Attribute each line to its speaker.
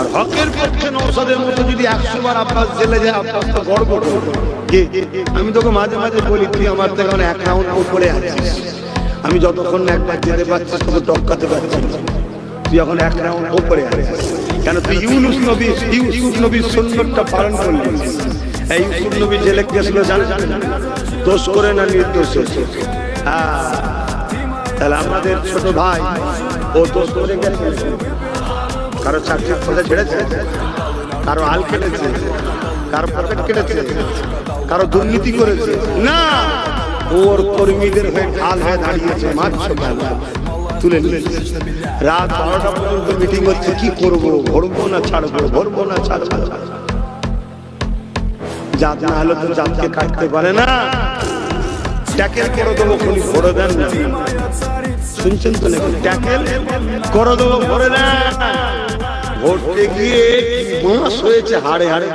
Speaker 1: আর হকের পক্ষে নৌসাদের মতো যদি একশো বার আব্বাস জেলে যায়, আব্বাস তো গর্ব আমি তোকে মাঝে মাঝে বলি, তুই আমার থেকে এখন এক রাউন্ড উপরে আছিস। আমি যতক্ষণ একবার যেতে পারছিস তোকে টপকাতে পারছি তুই এখন এক রাউন্ড উপরে আছিস। কেন? তুই ইউনুস নবী, ইউসুফ নবীর সুন্নতটা পালন করলি। এই ইউসুফ নবী জেলে গেছিল জান দোষ করে না নির্দোষ। হ্যাঁ। তাহলে আমাদের ছোট ভাই, ও দোষ করে গেছে? কারও চাকরি কথা ছেড়েছে কারও আল কেটেছে কারও পকেট কেটেছে, কারও দুর্নীতি করেছে। না! ওর কর্মীদের হয়ে ঢাল হয়ে দাঁড়িয়েছে কেন তুলে রাত বারোটা পর্যন্ত মিটিং হচ্ছে, কি করব? ভরবো না, ছাড়বো? ভরবো না ছাড়বো জাত না হলে তো জাতকে কাটতে পারে না। ট্যাকেল করে দেবো খুনি, ভরে দেন না। শুনছেন তো নাকি? ট্যাকেল করে দেবো, ভরে দেন। ভরতে গিয়ে মাস হয়েছে হাড়ে হাড়ে?